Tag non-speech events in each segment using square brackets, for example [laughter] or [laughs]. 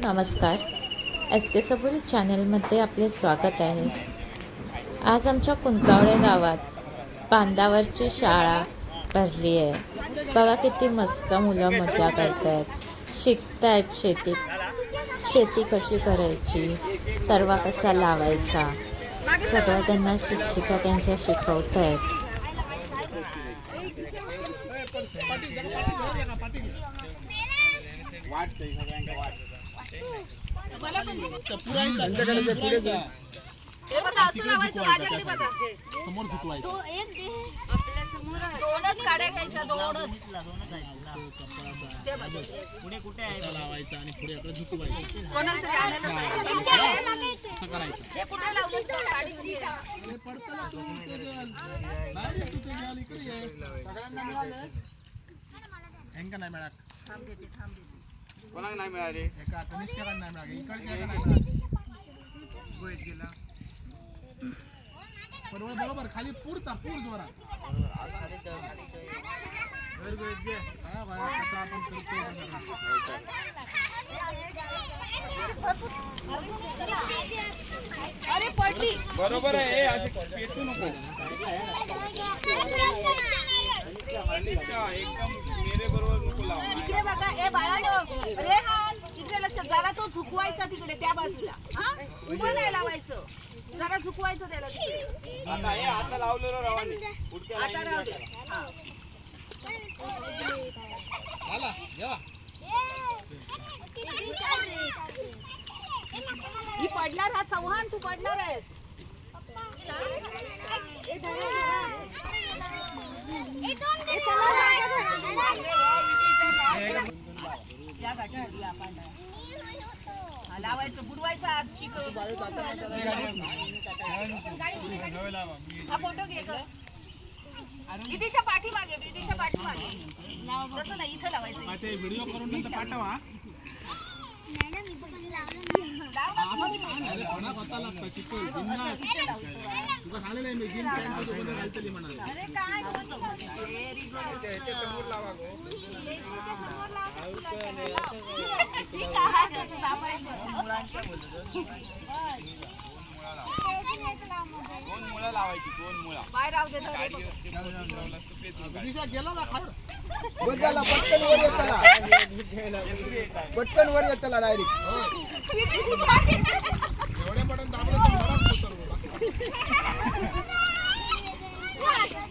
नमस्कार. एस के सबुरी चॅनलमध्ये आपले स्वागत आहे. आज आमच्या कुंकावळे गावात बांधावरची शाळा भरली आहे. बघा किती मस्त मुलं मजा करत आहेत शिकतायत शेतीत. शेती कशी करायची? तरवा कसा लावायचा? सगळं त्यांना शिक्षिका त्यांच्या शिकवत आहेत समोर झुकवायचं आपल्यासमोर दोनच काड्या घ्यायच्या दोनच लावायचं आणि पुढे आपलं झुकवायचं करायचं कुठे नाही मिळालं? थांब देते, थांब देते. कोणाक नाही मिळाले? एका कनिष्ठकांना नाही मिळालं. इकडच्या एका नाही मिळालं बरोबर बरोबर खाली पुरता पूर बघा. अरे पडली बरोबर आहे. हे असे पेटू नको. एकदम मेरे बरोबर नको लावू इकडे बघा ए बाळानो रे इकडे लक्ष जरा तो झुकवायचा तिकडे त्या बाजूला. हा? उभं नाही लावायचं. जरा झुकवायचं त्याला तिकडे. आता हे आता लावलेलं रवानी. पुढच्या आता राहू दे. हा. आला जेवा. ही पडणार हा चव्हाण तू पडणार आहेस. ए, चला, मागे धरा. या गाठी आपण हा, लावायचं बुडवायचं हा फोटो घे विदिशा पाठीमागे विदिशा पाठीमागे. तसं नाही इथं लावायचं. व्हिडिओ करून नंतर पाठवा. लाव. अरे काय होतं? व्हेरी गुड दोन मुळा लावायची दोन मुळा बाय राहू दे धरे बघ. विदिशा गेला ना खाड बदला पटकन वर येतला पटकन वर येतला डायरेक्ट [laughs] एवढ्या पडून दाबलं तर मलाच उतरवलं. संकेत एका हे संकेत एका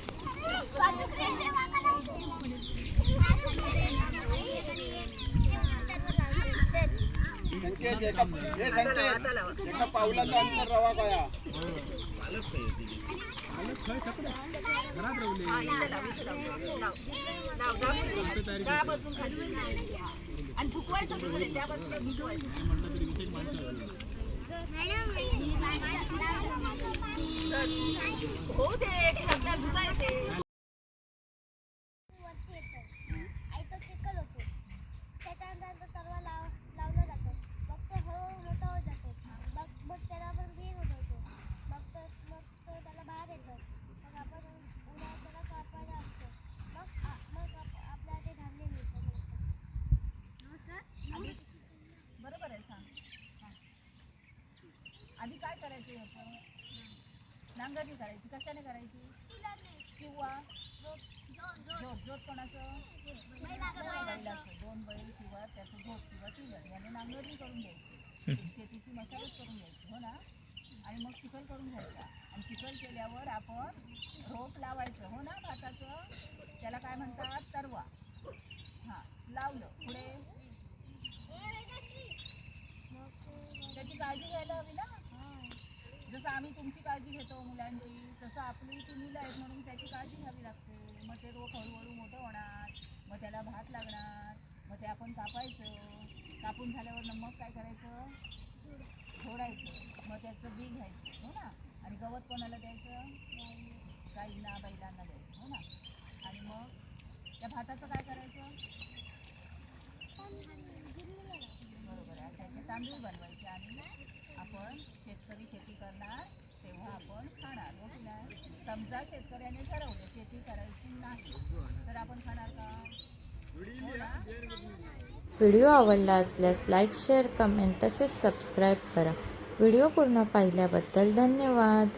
पावलाचा अंतर रवा गया घरात रवले हा, इथे लाव, इथे लाव. लाव. लाव, लाव. त्या बाजून आणि झुकवायचं तिकडे त्या झुकवायचं हो दे की आपल्याला धुता येते आई तो चिखल होतो त्याच्यानंतर तो तरवा लाव लावला जातो मग तो हळूहळू मोठा होत जातो मग मग त्याला आपण बी उडवतो मग तो मग तो त्याला बाहेर येतो मग आपण उन्हाळ्यात त्याला कापायला असतो मग आ- मग आप- आपल्याला ते धान्य मिळतं नमस्कार आधी बरोबर आहे सांग हा. आधी काय करायचं होतं नांगरणी करायची कशाने करायची? किंवा झोप झोप कोणाचं? बैलाचं. दोन बैल किंवा त्याचं झोप किंवा टिलर याने नांगरणी करून घ्यायची. शेतीची मशागत करून घ्यायची हो ना? आणि मग चिखल करून घ्यायचा. आणि चिखल केल्यावर आपण रोप लावायचं हो ना भाताचं त्याला काय म्हणतात तरवा हां लावलं पुढे त्याची काळजी घ्यायला हवी ना जसं आम्ही तुमची काळजी घेतो मुलांची. तसं आपली ती मुलं आहेत म्हणून त्याची काळजी घ्यावी लागते. मग ते रोप हळूहळू मोठं होणार. मग त्याला भात लागणार. मग ते आपण कापायचं. कापून झाल्यावर मग काय करायचं? फोडायचं. मग त्याचं बी घ्यायचं. हो ना? आणि गवत कोणाला द्यायचं? गाईंना बैलांना द्यायचं. हो ना? आणि मग त्या भाताचं काय करायचं? बरोबर आहे. त्याचे तांदूळ बनवायचे. आणि आपण शेतकरी शेती करणार तेव्हा आपण खाणार हो की नाही समजा शेतकऱ्याने ठरवलं शेती करायची नाही. तर आपण खाणार का? व्हिडिओ आवडला असल्यास लाईक शेअर कमेंट तसेच सबस्क्राईब करा. व्हिडिओ पूर्ण पाहिल्याबद्दल धन्यवाद.